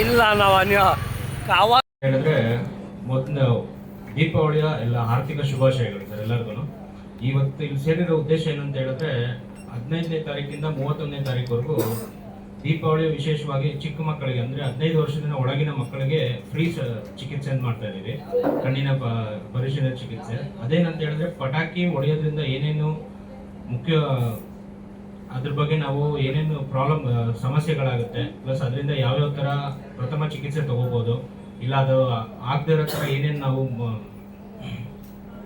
ಇಲ್ಲ ನಾವು ಹೇಳಿದ್ರೆ ಮೊದಲು ದೀಪಾವಳಿಯ ಎಲ್ಲ ಆರ್ಥಿಕ ಶುಭಾಶಯಗಳು ಸರ್ ಎಲ್ಲರಿಗೂ ಇವತ್ತು ಇಲ್ಲಿ ಸೇರಿರೋ ಉದ್ದೇಶ ಏನಂತ ಹೇಳಿದ್ರೆ, ಹದಿನೈದನೇ ತಾರೀಕಿಂದ ಮೂವತ್ತೊಂದನೇ ತಾರೀಕುವರೆಗೂ ದೀಪಾವಳಿ ವಿಶೇಷವಾಗಿ ಚಿಕ್ಕ ಮಕ್ಕಳಿಗೆ, ಅಂದರೆ ಹದಿನೈದು ವರ್ಷದಿಂದ ಒಳಗಿನ ಮಕ್ಕಳಿಗೆ ಫ್ರೀ ಚಿಕಿತ್ಸೆಯನ್ನು ಮಾಡ್ತಾ ಇದ್ದೀವಿ. ಕಣ್ಣಿನ ಪ- ಪರಿಶೀಲನೆ ಚಿಕಿತ್ಸೆ. ಅದೇನಂತ ಹೇಳಿದ್ರೆ, ಪಟಾಕಿ ಹೊಡೆಯೋದ್ರಿಂದ ಏನೇನು ಮುಖ್ಯ ಅದ್ರ ಬಗ್ಗೆ ನಾವು ಏನೇನು ಪ್ರಾಬ್ಲಮ್ ಸಮಸ್ಯೆಗಳಾಗುತ್ತೆ ಪ್ಲಸ್ ಅದರಿಂದ ಯಾವ್ಯಾವ ಥರ ಪ್ರಥಮ ಚಿಕಿತ್ಸೆ ತಗೋಬೋದು, ಇಲ್ಲ ಅದು ಆಗದೇ ಇರೋ ಥರ ಏನೇನು ನಾವು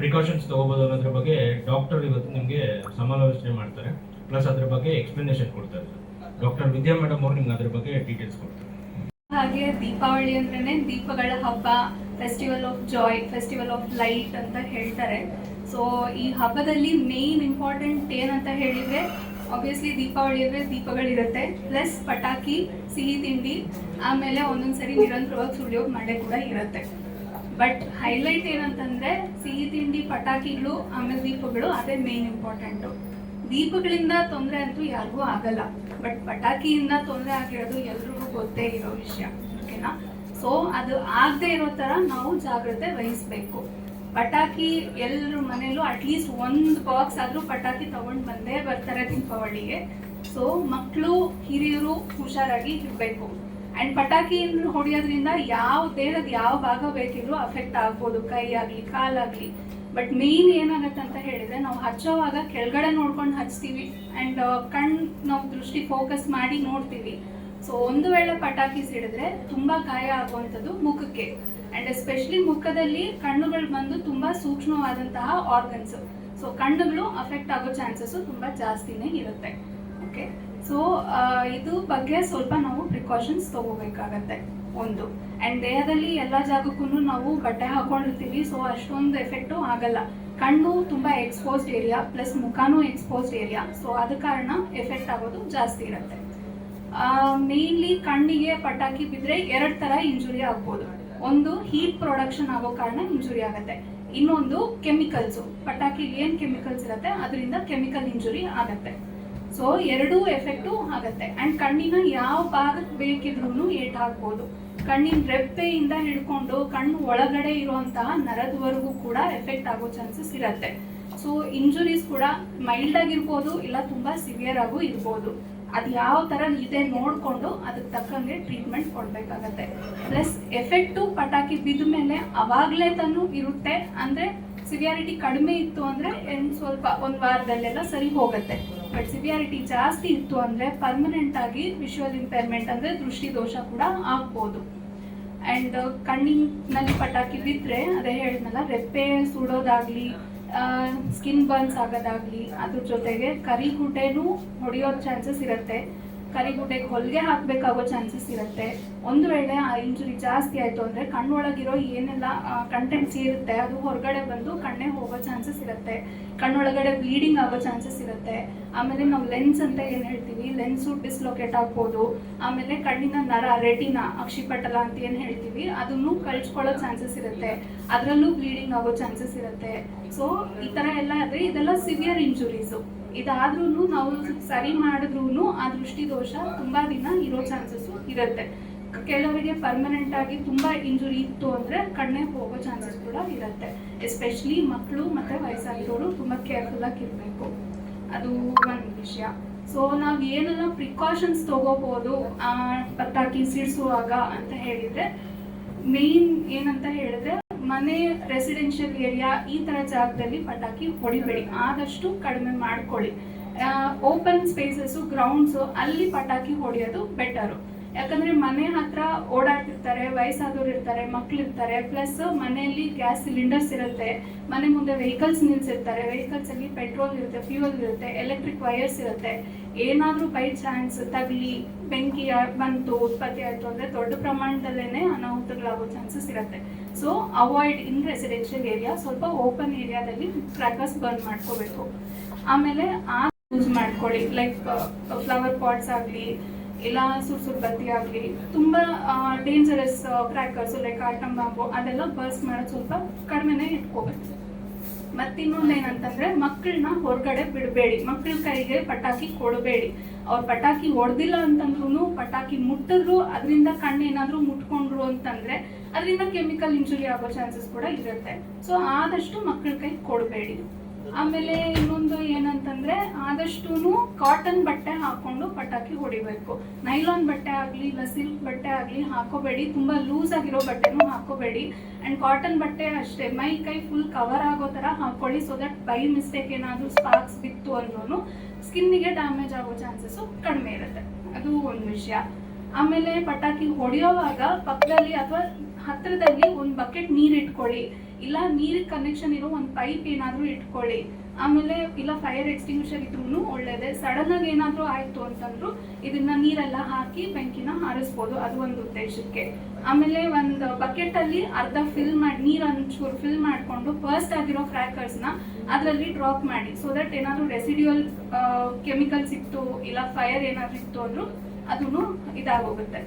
ಪ್ರಿಕಾಷನ್ಸ್ ತಗೋಬೋದು ಅನ್ನೋದ್ರ ಬಗ್ಗೆ ಡಾಕ್ಟರ್ ಇವತ್ತು ನಿಮಗೆ ಸಮಾಲೋಚನೆ ಮಾಡ್ತಾರೆ ಪ್ಲಸ್ ಅದ್ರ ಬಗ್ಗೆ ಎಕ್ಸ್ಪ್ಲನೇಷನ್ ಕೊಡ್ತಾರೆ ಡಾಕ್ಟರ್ ವಿದ್ಯಾ ಮೇಡಮ್ ಅವ್ರು ನಿಮ್ಗೆ ಅದ್ರ ಬಗ್ಗೆ ಡೀಟೇಲ್ಸ್ ಕೊಡ್ತಾರೆ. ಹಾಗೆ ದೀಪಾವಳಿ ಅಂದ್ರೆ ದೀಪಗಳ ಹಬ್ಬ festival of joy festival of light ಅಂತ ಹೇಳ್ತಾರೆ. ಸೊ ಈ ಹಬ್ಬದಲ್ಲಿ ಮೇನ್ ಇಂಪಾರ್ಟೆಂಟ್ ಏನಂತ ಹೇಳಿದ್ರೆ ಆಬ್ವಿಯಸ್ಲಿ ದೀಪಾವಳಿ ಅಂದರೆ ದೀಪಗಳಿರುತ್ತೆ ಪ್ಲಸ್ ಪಟಾಕಿ, ಸಿಹಿ ತಿಂಡಿ, ಆಮೇಲೆ ಒಂದೊಂದ್ಸರಿ ನಿರಂತರವಾಗಿ ಸುಳಿಯೋ ಮಳೆ ಕೂಡ ಇರುತ್ತೆ. ಬಟ್ ಹೈಲೈಟ್ ಏನಂತಂದ್ರೆ ಸಿಹಿ ತಿಂಡಿ, ಪಟಾಕಿಗಳು, ಆಮೇಲೆ ದೀಪಗಳು, ಅದೇ ಮೇನ್ ಇಂಪಾರ್ಟೆಂಟು ದೀಪಗಳಿಂದ ತೊಂದರೆ ಅಂತೂ ಯಾರಿಗೂ ಆಗಲ್ಲ. ಬಟ್ ಪಟಾಕಿಯಿಂದ ತೊಂದರೆ ಆಗಿರೋದು ಎಲ್ರಿಗೂ ಗೊತ್ತೇ ಇರೋ ವಿಷಯ. ಓಕೆನಾ ಸೊ ಅದು ಆಗದೆ ಇರೋ ಥರ ನಾವು ಜಾಗ್ರತೆ ವಹಿಸ್ಬೇಕು. ಪಟಾಕಿ ಎಲ್ಲರ ಮನೇಲೂ ಅಟ್ಲೀಸ್ಟ್ ಒಂದು ಬಾಕ್ಸ್ ಆದರೂ ಪಟಾಕಿ ತಗೊಂಡು ಬಂದೇ ಬರ್ತಾರೆ ದೀಪಾವಳಿಗೆ. ಸೊ ಮಕ್ಕಳು ಹಿರಿಯರು ಹುಷಾರಾಗಿ ಇರಬೇಕು. ಆ್ಯಂಡ್ ಪಟಾಕಿ ಹೊಡೆಯೋದ್ರಿಂದ ಯಾವ ದೇಹದ ಯಾವ ಭಾಗ ಬೇಕಿದ್ರು ಅಫೆಕ್ಟ್ ಆಗ್ಬೋದು, ಕೈ ಆಗಲಿ ಕಾಲಾಗಲಿ ಬಟ್ ಮೇಯ್ನ್ ಏನಾಗತ್ತೆ ಅಂತ ಹೇಳಿದ್ರೆ ನಾವು ಹಚ್ಚೋವಾಗ ಕೆಳಗಡೆ ನೋಡ್ಕೊಂಡು ಹಚ್ತೀವಿ ಆ್ಯಂಡ್ ಕಣ್ಣು ನಾವು ದೃಷ್ಟಿ ಫೋಕಸ್ ಮಾಡಿ ನೋಡ್ತೀವಿ. ಸೊ ಒಂದು ವೇಳೆ ಪಟಾಕಿ ಸಿಡಿದ್ರೆ ತುಂಬ ಗಾಯ ಆಗುವಂಥದ್ದು ಮುಖಕ್ಕೆ. ಆ್ಯಂಡ್ ಎಸ್ಪೆಷಲಿ ಮುಖದಲ್ಲಿ ಕಣ್ಣುಗಳು ಬಂದು ತುಂಬಾ ಸೂಕ್ಷ್ಮವಾದಂತಹ ಆರ್ಗನ್ಸ್ ಸೊ ಕಣ್ಣುಗಳು ಅಫೆಕ್ಟ್ ಆಗೋ ಚಾನ್ಸಸ್ ತುಂಬಾ ಜಾಸ್ತಿನೇ ಇರುತ್ತೆ. ಓಕೆ ಸೊ ಇದು ಬಗ್ಗೆ ಸ್ವಲ್ಪ ನಾವು ಪ್ರಿಕಾಷನ್ಸ್ ತಗೋಬೇಕಾಗತ್ತೆ. ಒಂದು. ಅಂಡ್ ದೇಹದಲ್ಲಿ ಎಲ್ಲ ಜಾಗಕ್ಕೂ ನಾವು ಬಟ್ಟೆ ಹಾಕೊಂಡಿರ್ತೀವಿ. ಸೊ ಅಷ್ಟೊಂದು ಎಫೆಕ್ಟು ಆಗಲ್ಲ. ಕಣ್ಣು ತುಂಬ ಎಕ್ಸ್ಪೋಸ್ಡ್ ಏರಿಯಾ ಪ್ಲಸ್ ಮುಖಾನು ಎಕ್ಸ್ಪೋಸ್ಡ್ ಏರಿಯಾ ಸೊ ಅದ ಕಾರಣ ಎಫೆಕ್ಟ್ ಆಗೋದು ಜಾಸ್ತಿ ಇರುತ್ತೆ. ಮೇನ್ಲಿ ಕಣ್ಣಿಗೆ ಪಟಾಕಿ ಬಿದ್ದರೆ ಎರಡು ಥರ ಇಂಜುರಿ ಆಗ್ಬೋದು. ಒಂದು ಹೀಟ್ ಪ್ರೊಡಕ್ಷನ್ ಆಗೋ ಕಾರಣ ಇಂಜುರಿ ಆಗುತ್ತೆ. ಇನ್ನೊಂದು ಕೆಮಿಕಲ್ಸ್ ಪಟಾಕಿ ಏನು ಕೆಮಿಕಲ್ಸ್ ಇರುತ್ತೆ, ಅದರಿಂದ ಕೆಮಿಕಲ್ ಇಂಜುರಿ ಆಗುತ್ತೆ. ಸೊ ಎರಡೂ ಎಫೆಕ್ಟು ಆಗುತ್ತೆ. ಆ್ಯಂಡ್ ಕಣ್ಣಿನ ಯಾವ ಭಾಗಕ್ಕೆ ಬೇಕಿದ್ರೂ ಏಟ್ ಆಗ್ಬೋದು ಕಣ್ಣಿನ ರೆಪ್ಪೆಯಿಂದ ಹಿಡ್ಕೊಂಡು ಕಣ್ಣು ಒಳಗಡೆ ಇರುವಂತಹ ನರದವರೆಗೂ ಕೂಡ ಎಫೆಕ್ಟ್ ಆಗೋ ಚಾನ್ಸಸ್ ಇರುತ್ತೆ. ಸೊ ಇಂಜುರೀಸ್ ಕೂಡ ಮೈಲ್ಡ್ ಆಗಿರ್ಬೋದು, ಇಲ್ಲ ತುಂಬಾ ಸಿವಿಯರ್ ಆಗು ಇರ್ಬೋದು. ಅದು ಯಾವ ಥರ ಇದೆ ನೋಡಿಕೊಂಡು ಅದಕ್ಕೆ ತಕ್ಕಂಗೆ ಟ್ರೀಟ್ಮೆಂಟ್ ಕೊಡಬೇಕಾಗತ್ತೆ. ಪ್ಲಸ್ ಎಫೆಕ್ಟು ಪಟಾಕಿ ಬಿದ್ದ ಮೇಲೆ ಅವಾಗಲೇ ತಾನು ಇರುತ್ತೆ. ಅಂದರೆ ಸಿವಿಯಾರಿಟಿ ಕಡಿಮೆ ಇತ್ತು ಅಂದರೆ ಸ್ವಲ್ಪ ಒಂದು ವಾರದಲ್ಲೆಲ್ಲ ಸರಿ ಹೋಗುತ್ತೆ. ಬಟ್ ಸಿವಿಯಾರಿಟಿ ಜಾಸ್ತಿ ಇತ್ತು ಅಂದರೆ ಪರ್ಮನೆಂಟ್ ಆಗಿ ಇಂಪೇರ್ಮೆಂಟ್ ಅಂದರೆ ದೃಷ್ಟಿ ದೋಷ ಕೂಡ ಆಗ್ಬೋದು. ಆ್ಯಂಡ್ ಕಣ್ಣಿನಲ್ಲಿ ಪಟಾಕಿ ಬಿದ್ದರೆ ಅದೇ ಹೇಳಿದ್ನಲ್ಲ, ರೆಪ್ಪೆ ಸುಡೋದಾಗಲಿ ಸ್ಕಿನ್ ಬರ್ನ್ಸ್ ಆಗೋದಾಗಲಿ ಅದ್ರ ಜೊತೆಗೆ ಕರಿಗುಡ್ಡೆನೂ ಹೊಡೆಯೋ ಚಾನ್ಸಸ್ ಇರುತ್ತೆ. ಕರಿಗುಡ್ಡೆಗೆ ಹೊಲಿಗೆ ಹಾಕಬೇಕಾಗೋ ಚಾನ್ಸಸ್ ಇರುತ್ತೆ. ಒಂದು ವೇಳೆ ಆ ಇಂಜುರಿ ಜಾಸ್ತಿ ಆಯಿತು ಅಂದರೆ ಕಣ್ಣೊಳಗಿರೋ ಏನೆಲ್ಲ ಕಂಟೆಂಟ್ಸ್ ಇರುತ್ತೆ, ಅದು ಹೊರಗಡೆ ಬಂದು ಕಣ್ಣೇ ಹೋಗೋ ಚಾನ್ಸಸ್ ಇರುತ್ತೆ. ಕಣ್ಣೊಳಗಡೆ ಬ್ಲೀಡಿಂಗ್ ಆಗೋ ಚಾನ್ಸಸ್ ಇರುತ್ತೆ. ಆಮೇಲೆ ನಾವು ಲೆನ್ಸ್ ಅಂತ ಏನು ಹೇಳ್ತೀವಿ? ಲೆನ್ಸು ಡಿಸ್ಲೊಕೇಟ್ ಆಗ್ಬೋದು. ಆಮೇಲೆ ಕಣ್ಣಿನ ನರ ರೆಟಿನ ಅಕ್ಷಿಪಟಲ ಅಂತ ಏನು ಹೇಳ್ತೀವಿ? ಅದನ್ನು ಕಳ್ಸ್ಕೊಳ್ಳೋ ಚಾನ್ಸಸ್ ಇರುತ್ತೆ. ಅದರಲ್ಲೂ ಬ್ಲೀಡಿಂಗ್ ಆಗೋ ಚಾನ್ಸಸ್ ಇರುತ್ತೆ. ಸೊ ಈ ಥರ ಎಲ್ಲ ಆದರೆ ಇದೆಲ್ಲ ಸಿವಿಯರ್ ಇಂಜುರೀಸು ಇದಾದ್ರೂ ನಾವು ಸರಿ ಮಾಡಿದ್ರೂ ಆ ದೃಷ್ಟಿ ದೋಷ ತುಂಬಾ ದಿನ ಇರೋ ಚಾನ್ಸಸ್ಸು ಇರುತ್ತೆ. ಕೆಲವರಿಗೆ ಪರ್ಮನೆಂಟ್ ಆಗಿ ತುಂಬಾ ಇಂಜುರಿ ಇತ್ತು ಅಂದ್ರೆ ಕಣ್ಣೆ ಹೋಗೋ ಚಾನ್ಸಸ್ ಕೂಡ ಇರುತ್ತೆ. ಎಸ್ಪೆಷಲಿ ಮಕ್ಕಳು ಮತ್ತೆ ವಯಸ್ಸಾಗಿರೋರು ತುಂಬಾ ಕೇರ್ಫುಲ್ ಆಗಿ ಇರಬೇಕು. ಅದು ಒಂದು ವಿಷಯ. ಸೊ ನಾವು ಏನೆಲ್ಲ ಪ್ರಿಕಾಷನ್ಸ್ ತಗೋಬಹುದು ಪಟಾಕಿ ಸಿಡಿಸುವಾಗ ಅಂತ ಹೇಳಿದ್ರೆ ಮೇನ್ ಏನಂತ ಹೇಳಿದ್ರೆ ಮನೆ ರೆಸಿಡೆನ್ಷಿಯಲ್ ಏರಿಯಾ ಈ ತರ ಜಾಗದಲ್ಲಿ ಪಟಾಕಿ ಹೊಡಿಬೇಡಿ. ಆದಷ್ಟು ಕಡಿಮೆ ಮಾಡ್ಕೊಳ್ಳಿ. ಓಪನ್ ಸ್ಪೇಸಸ್ಸು ಗ್ರೌಂಡ್ಸು ಅಲ್ಲಿ ಪಟಾಕಿ ಹೊಡೆಯೋದು ಬೆಟರು ಯಾಕಂದ್ರೆ ಮನೆ ಹತ್ರ ಓಡಾಡ್ತಿರ್ತಾರೆ, ವಯಸ್ಸಾದವ್ರು ಇರ್ತಾರೆ ಮಕ್ಳು ಇರ್ತಾರೆ ಪ್ಲಸ್ ಮನೆಯಲ್ಲಿ ಗ್ಯಾಸ್ ಸಿಲಿಂಡರ್ಸ್ ಇರುತ್ತೆ. ಮನೆ ಮುಂದೆ ವೆಹಿಕಲ್ಸ್ ನಿಲ್ಸಿರ್ತಾರೆ. ವೆಹಿಕಲ್ಸ್ ಅಲ್ಲಿ ಪೆಟ್ರೋಲ್ ಇರುತ್ತೆ ಫ್ಯೂಯಲ್ ಇರುತ್ತೆ ಎಲೆಕ್ಟ್ರಿಕ್ ವೈರ್ಸ್ ಇರುತ್ತೆ. ಏನಾದರೂ ಬೈ ಚಾನ್ಸ್ ತಗಲಿ, ಬೆಂಕಿ ಬಂತು, ಉತ್ಪತ್ತಿ ಆಯಿತು ಅಂದರೆ ದೊಡ್ಡ ಪ್ರಮಾಣದಲ್ಲೇ ಅನಾಹುತಗಳಾಗೋ ಚಾನ್ಸಸ್ ಇರುತ್ತೆ. So avoid in residential area ಸ್ವಲ್ಪ ಓಪನ್ ಏರಿಯಾದಲ್ಲಿ ಕ್ರ್ಯಾಕರ್ಸ್ ಬರ್ನ್ ಮಾಡ್ಕೋಬೇಕು. ಆಮೇಲೆ ಆ ಯೂಸ್ ಮಾಡ್ಕೊಳ್ಳಿ ಲೈಕ್ ಫ್ಲವರ್ ಪಾಟ್ಸ್ ಆಗಲಿ, ಇಲ್ಲ ಸುರ್ ಸುರ್ ಬತ್ತಿ ಆಗಲಿ, ತುಂಬ dangerous crackers like atom bomb ಅದೆಲ್ಲ ಬರ್ಸ್ ಮಾಡೋದು ಸ್ವಲ್ಪ ಕಡಿಮೆನೇ ಇಟ್ಕೋಬೇಕು. ಮತ್ತಿನ್ನೊಂದು ಏನಂತಂದ್ರೆ ಮಕ್ಕಳನ್ನ ಹೊರಗಡೆ ಬಿಡಬೇಡಿ. ಮಕ್ಕಳ ಕೈಗೆ ಪಟಾಕಿ ಕೊಡಬೇಡಿ. ಅವ್ರು ಪಟಾಕಿ ಹೊಡೆದಿಲ್ಲ ಅಂತಂದ್ರೂ ಪಟಾಕಿ ಮುಟ್ಟಿದ್ರು, ಅದರಿಂದ ಕಣ್ಣು ಮುಟ್ಕೊಂಡ್ರು ಅಂತಂದ್ರೆ ಅದರಿಂದ ಕೆಮಿಕಲ್ ಇಂಜುರಿ ಆಗೋ ಚಾನ್ಸಸ್ ಕೂಡ ಇರುತ್ತೆ. ಸೊ ಆದಷ್ಟು ಮಕ್ಕಳ ಕೈ ಕೊಡಬೇಡಿ. ಆಮೇಲೆ ಇನ್ನೊಂದು ಏನಂತಂದ್ರೆ ಆದಷ್ಟು ಕಾಟನ್ ಬಟ್ಟೆ ಹಾಕೊಂಡು ಪಟಾಕಿ ಹೊಡಿಬೇಕು. ನೈಲಾನ್ ಬಟ್ಟೆ ಆಗಲಿ, ಇಲ್ಲ ಸಿಲ್ಕ್ ಬಟ್ಟೆ ಆಗಲಿ ಹಾಕೋಬೇಡಿ. ತುಂಬಾ ಲೂಸ್ ಆಗಿರೋ ಬಟ್ಟೆನೂ ಹಾಕೋಬೇಡಿ. ಅಂಡ್ ಕಾಟನ್ ಬಟ್ಟೆ ಅಷ್ಟೇ, ಮೈ ಕೈ ಫುಲ್ ಕವರ್ ಆಗೋ ತರ ಹಾಕೊಳ್ಳಿ. ಸೊ ದಟ್ ಬೈ ಮಿಸ್ಟೇಕ್ ಏನಾದರೂ ಸ್ಪಾರ್ಕ್ಸ್ ಬಿತ್ತು ಅಂದ್ರೂ ಸ್ಕಿನ್ನಿಗೆ ಡ್ಯಾಮೇಜ್ ಆಗೋ ಚಾನ್ಸಸ್ ಕಡಿಮೆ ಇರುತ್ತೆ. ಅದು ಒಂದು ವಿಷಯ. ಆಮೇಲೆ ಪಟಾಕಿ ಹೊಡೆಯೋವಾಗ ಪಕ್ಕದಲ್ಲಿ ಅಥವಾ ಹತ್ರದಲ್ಲಿ ಒಂದು ಬಕೆಟ್ ನೀರು ಇಟ್ಕೊಳ್ಳಿ. ಇಲ್ಲ ನೀರಿಗೆ ಕನೆಕ್ಷನ್ ಇರೋ ಒಂದು ಪೈಪ್ ಏನಾದರೂ ಇಟ್ಕೊಳ್ಳಿ. ಆಮೇಲೆ ಇಲ್ಲ ಫೈರ್ ಎಕ್ಸ್ಟಿಂಗ್ವಿಷರ್ ಇದ್ರೂ ಒಳ್ಳೇದೇ. ಸಡನ್ ಆಗಿ ಏನಾದರೂ ಆಯ್ತು ಅಂತಂದ್ರು ಇದನ್ನ ನೀರೆಲ್ಲ ಹಾಕಿ ಬೆಂಕಿನ ಹಾರಿಸ್ಬೋದು. ಅದು ಒಂದು ಉದ್ದೇಶಕ್ಕೆ. ಆಮೇಲೆ ಒಂದು ಬಕೆಟ್ ಅಲ್ಲಿ ಅರ್ಧ ಫಿಲ್ ಮಾಡಿ ನೀರು ಚೂರು ಫಿಲ್ ಮಾಡಿಕೊಂಡು ಫಸ್ಟ್ ಆಗಿರೋ ಕ್ರ್ಯಾಕರ್ಸ್ನ ಅದರಲ್ಲಿ ಡ್ರಾಪ್ ಮಾಡಿ. ಸೊ ದಟ್ ಏನಾದರೂ ರೆಸಿಡ್ಯೂಯಲ್ ಕೆಮಿಕಲ್ಸ್ ಇತ್ತು, ಇಲ್ಲ ಫೈರ್ ಏನಾದರೂ ಇತ್ತು ಅಂದರೂ ಅದೂ ಇದಾಗೋಗುತ್ತೆ.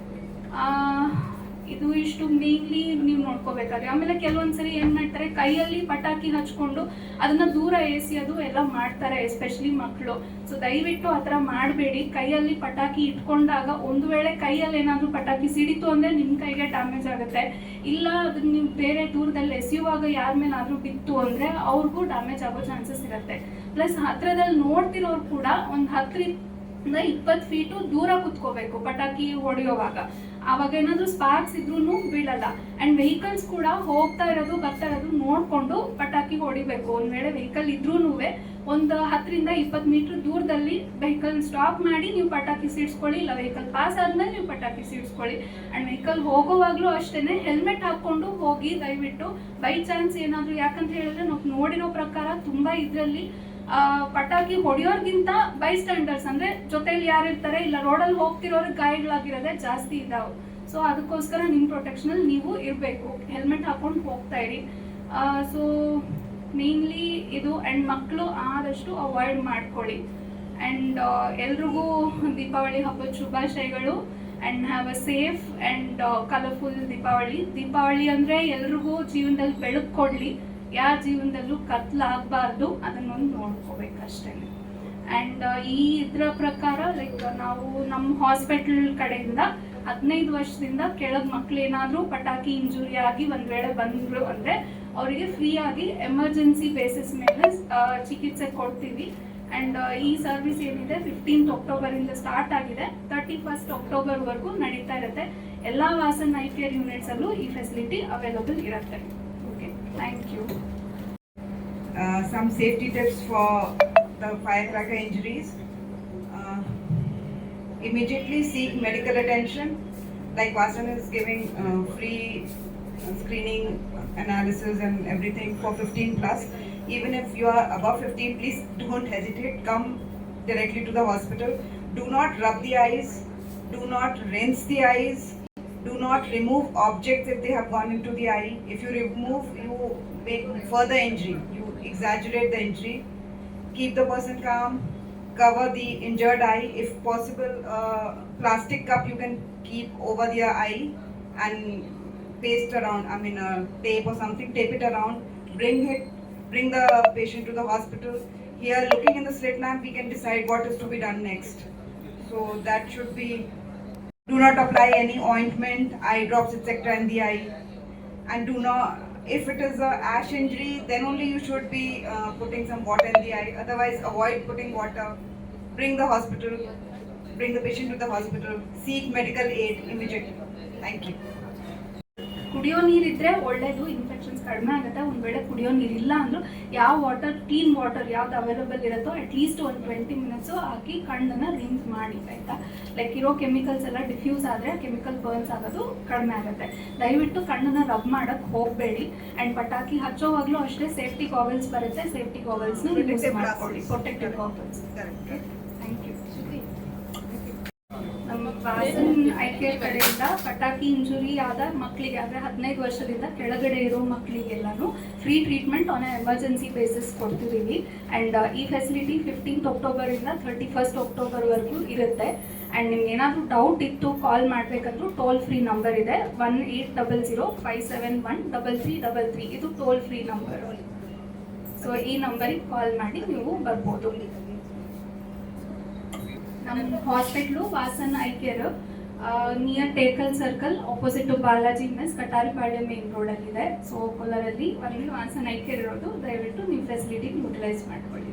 ಇದು ಇಷ್ಟು ಮೇನ್ಲಿ ನೀವು ನೋಡ್ಕೋಬೇಕಾದ್ರೆ. ಆಮೇಲೆ ಕೆಲವೊಂದ್ಸರಿ ಏನ್ ಮಾಡ್ತಾರೆ, ಕೈಯಲ್ಲಿ ಪಟಾಕಿ ಹಚ್ಕೊಂಡು ಅದನ್ನ ದೂರ ಎಸಿಯೋದು ಎಲ್ಲ ಮಾಡ್ತಾರೆ ಎಸ್ಪೆಷಲಿ ಮಕ್ಕಳು ಸೊ ದಯವಿಟ್ಟು ಆತರ ಮಾಡಬೇಡಿ. ಕೈಯಲ್ಲಿ ಪಟಾಕಿ ಇಟ್ಕೊಂಡಾಗ ಒಂದು ವೇಳೆ ಕೈಯಲ್ಲಿ ಏನಾದ್ರೂ ಪಟಾಕಿ ಸಿಡಿತು ಅಂದ್ರೆ ನಿಮ್ ಕೈಗೆ ಡ್ಯಾಮೇಜ್ ಆಗುತ್ತೆ. ಇಲ್ಲ, ಅದನ್ನ ನೀವು ಬೇರೆ ದೂರದಲ್ಲಿ ಎಸೆಯುವಾಗ ಯಾರ ಮೇಲಾದ್ರೂ ಬಿತ್ತು ಅಂದ್ರೆ ಅವ್ರಿಗೂ ಡ್ಯಾಮೇಜ್ ಆಗೋ ಚಾನ್ಸಸ್ ಇರುತ್ತೆ. ಪ್ಲಸ್ ಹತ್ರದಲ್ಲಿ ನೋಡ್ತಿರೋರು ಕೂಡ ಒಂದು ಹತ್ತರಿಂದ ಇಪ್ಪತ್ತು ಫೀಟು ದೂರ ಕುತ್ಕೋಬೇಕು, ಪಟಾಕಿ ಹೊಡೆಯೋವಾಗ. ಆವಾಗ ಏನಾದರೂ ಸ್ಪಾರ್ಕ್ಸ್ ಇದ್ರೂ ಬೀಳಲ್ಲ. ಅಂಡ್ ವೆಹಿಕಲ್ಸ್ ಕೂಡ ಹೋಗ್ತಾ ಇರೋದು, ಬರ್ತಾ ಇರೋದು ನೋಡ್ಕೊಂಡು ಪಟಾಕಿ ಹೊಡಿಬೇಕು. ಒಂದ್ ವೇಳೆ ವೆಹಿಕಲ್ ಇದ್ರೂ ಒಂದು ಹತ್ತರಿಂದ ಇಪ್ಪತ್ತು ಮೀಟರ್ ದೂರದಲ್ಲಿ ವೆಹಿಕಲ್ ಸ್ಟಾಪ್ ಮಾಡಿ ನೀವು ಪಟಾಕಿ ಸಿಡ್ಸ್ಕೊಳ್ಳಿ, ಇಲ್ಲ ವೆಹಿಕಲ್ ಪಾಸ್ ಆದ್ಮೇಲೆ ನೀವು ಪಟಾಕಿ ಸಿಡ್ಸ್ಕೊಳ್ಳಿ. ಅಂಡ್ ವೆಹಿಕಲ್ ಹೋಗೋವಾಗ್ಲೂ ಅಷ್ಟೇನೆ ಹೆಲ್ಮೆಟ್ ಹಾಕೊಂಡು ಹೋಗಿ ದಯವಿಟ್ಟು ಬೈ ಚಾನ್ಸ್ ಏನಾದರೂ ಯಾಕಂತ ಹೇಳಿದ್ರೆ ನಾವು ನೋಡಿರೋ ಪ್ರಕಾರ ತುಂಬಾ ಇದರಲ್ಲಿ ಪಟಾಕಿ ಹೊಡೆಯೋರ್ಗಿಂತ ಬೈ ಸ್ಟ್ಯಾಂಡರ್ಸ್ ಅಂದ್ರೆ ಜೊತೆಲಿ ಯಾರು ಇರ್ತಾರೆ ಇಲ್ಲ ರೋಡಲ್ಲಿ ಹೋಗ್ತಿರೋರಿಗೆ ಗಾಯಗಳಾಗಿರೋದೇ ಜಾಸ್ತಿ ಇದಾವೆ. ಸೊ ಅದಕ್ಕೋಸ್ಕರ ನಿಮ್ಮ ಪ್ರೊಟೆಕ್ಷನಲ್ಲಿ ನೀವು ಇರಬೇಕು. ಹೆಲ್ಮೆಟ್ ಹಾಕೊಂಡು ಹೋಗ್ತಾ ಇರಿ. ಸೊ ಮೇನ್ಲಿ ಇದು ಆ್ಯಂಡ್ ಮಕ್ಕಳು ಆದಷ್ಟು ಅವಾಯ್ಡ್ ಮಾಡ್ಕೊಳ್ಳಿ. ಆ್ಯಂಡ್ ಎಲ್ರಿಗೂ ದೀಪಾವಳಿ ಹಬ್ಬದ ಶುಭಾಶಯಗಳು. And have a safe and colourful Deepavali. Deepavali ಅಂದರೆ ಎಲ್ರಿಗೂ ಜೀವನದಲ್ಲಿ ಬೆಳಕು ಕೊಡಲಿ. ಯಾರ ಜೀವನದಲ್ಲೂ ಕತ್ಲಾಗಬಾರ್ದು, ಅದನ್ನೊಂದು ನೋಡ್ಕೋಬೇಕಷ್ಟೇ. ಆ್ಯಂಡ್ ಈ ಇದರ ಪ್ರಕಾರ ಲೈಕ್ ನಾವು ನಮ್ಮ ಹಾಸ್ಪಿಟಲ್ ಕಡೆಯಿಂದ ಹದಿನೈದು ವರ್ಷದಿಂದ ಕೆಳಗೆ ಮಕ್ಕಳೇನಾದರೂ ಪಟಾಕಿ ಇಂಜುರಿ ಆಗಿ ಒಂದು ವೇಳೆ ಬಂದರು ಅಂದರೆ ಅವರಿಗೆ ಫ್ರೀ ಆಗಿ ಎಮರ್ಜೆನ್ಸಿ ಬೇಸಿಸ್ ಮೇಲೆ ಚಿಕಿತ್ಸೆ ಕೊಡ್ತೀವಿ. ಆ್ಯಂಡ್ ಈ ಸರ್ವಿಸ್ ಏನಿದೆ ಫಿಫ್ಟೀನ್ತ್ ಅಕ್ಟೋಬರಿಂದ ಸ್ಟಾರ್ಟ್ ಆಗಿದೆ. ತರ್ಟಿ ಫಸ್ಟ್ ಅಕ್ಟೋಬರ್ವರೆಗೂ ನಡೀತಾ ಇರುತ್ತೆ. ಎಲ್ಲ ವಾಸನ್ ಐ ಕೇರ್ ಯೂನಿಟ್ಸಲ್ಲೂ ಈ ಫೆಸಿಲಿಟಿ ಅವೈಲಬಲ್ ಇರುತ್ತೆ. Thank you. Uh, some safety tips for the firecracker injuries. Uh, immediately seek medical attention. Like Vasan is giving uh, free uh, screening analysis and everything for 15 plus. Even if you are above 15, please don't hesitate. Come directly to the hospital. Do not rub the eyes. Do not rinse the eyes. Do not remove objects if they have gone into the eye. If you remove make further injury. You exaggerate the injury. Keep the person calm. Cover the injured eye. If possible, uh, plastic cup you can keep over the eye and paste around. I mean, uh, tape or something. Tape it around. Bring it. Bring the patient to the hospital. Here, looking in the slit lamp, we can decide what is to be done next. So that should be do not apply any ointment, eye drops, etc. in the eye. And do not, if it is a ash injury, then only you should be uh, putting some water in the eye. Otherwise, avoid putting water. Bring the hospital, bring the patient to the hospital. Seek medical aid immediately. Thank you. ಕುಡಿಯೋ ನೀರಿದ್ರೆ ಒಳ್ಳೇದು infections ಕಡಿಮೆ ಆಗುತ್ತೆ. ಒಂದು ವೇಳೆ ಕುಡಿಯೋ ನೀರಿಲ್ಲ ಅಂದ್ರೆ ಯಾವ ವಾಟರ್ ಕ್ಲೀನ್ ವಾಟರ್ ಯಾವ್ದು ಅವೈಲೇಬಲ್ ಇರುತ್ತೋ ಅಟ್ ಲೀಸ್ಟ್ ಒಂದು ಟ್ವೆಂಟಿ ಮಿನಿಟ್ಸು ಹಾಕಿ ಕಣ್ಣನ್ನ ರಿನ್ಸ್ ಮಾಡಿ ಆಯಿತಾ? ಲೈಕ್ ಇರೋ ಕೆಮಿಕಲ್ಸ್ ಎಲ್ಲ ಡಿಫ್ಯೂಸ್ ಆದರೆ ಕೆಮಿಕಲ್ ಬರ್ನ್ಸ್ ಆಗೋದು ಕಡಿಮೆ ಆಗುತ್ತೆ. ದಯವಿಟ್ಟು ಕಣ್ಣನ್ನ ರಬ್ ಮಾಡಕ್ ಹೋಗಬೇಡಿ. ಆ್ಯಂಡ್ ಪಟಾಕಿ ಹಚ್ಚೋವಾಗಲೂ ಅಷ್ಟೇ ಸೇಫ್ಟಿ ಗಾಗಲ್ಸ್ ಬರುತ್ತೆ. ಸೇಫ್ಟಿ ಗಾಗಲ್ಸ್ನ ಯೂಸ್ ಮಾಡ್ಕೊಳ್ಳಿ. ಪ್ರೊಟೆಕ್ಟಿವ್ ಗಾಗಲ್ಸ್ ಥ್ಯಾಂಕ್ ಯು ನಮ್ಮ ವಾಸನ್ ಐ ಕೇರ್ ಕಡೆಯಿಂದ ಪಟಾಕಿ ಇಂಜುರಿ ಆದ ಮಕ್ಕಳಿಗೆ ಅಂದರೆ ಹದಿನೈದು ವರ್ಷದಿಂದ ಕೆಳಗಡೆ ಇರೋ ಮಕ್ಕಳಿಗೆಲ್ಲಾನು free treatment on emergency basis ಕೊಡ್ತಿದ್ದೀವಿ and ಈ ಫೆಸಿಲಿಟಿ ಫಿಫ್ಟೀನ್ತ್ ಅಕ್ಟೋಬರಿಂದ ಥರ್ಟಿ ಫಸ್ಟ್ ಅಕ್ಟೋಬರ್ವರೆಗೂ ಇರುತ್ತೆ. ಆ್ಯಂಡ್ ನಿಮ್ಗೆ ಏನಾದರೂ ಡೌಟ್ ಇತ್ತು ಕಾಲ್ ಮಾಡಬೇಕಂದ್ರೂ ಟೋಲ್ ಫ್ರೀ ನಂಬರ್ ಇದೆ. One eight double zero five seven one double three double three ಇದು ಟೋಲ್ ಫ್ರೀ ನಂಬರ್ ಸೊ ಈ ನಂಬರಿಗೆ ಕಾಲ್ ಮಾಡಿ ನೀವು ಬರ್ಬೋದು. ನಮ್ಮ hospital Vasan eye care near Tekal circle opposite to Balaji mess Kataripalya main ರೋಡಲ್ಲಿದೆ so ಕೋಲಾರಲ್ಲಿ ಅಲ್ಲಿ ವಾಸನ್ ಐ ಕೇರ್ ಇರೋದು. ದಯವಿಟ್ಟು ನಿಮ್ಮ ಫೆಸಿಲಿಟಿ ಯೂಟಿಲೈಸ್ ಮಾಡ್ಕೊಳ್ಳಿ.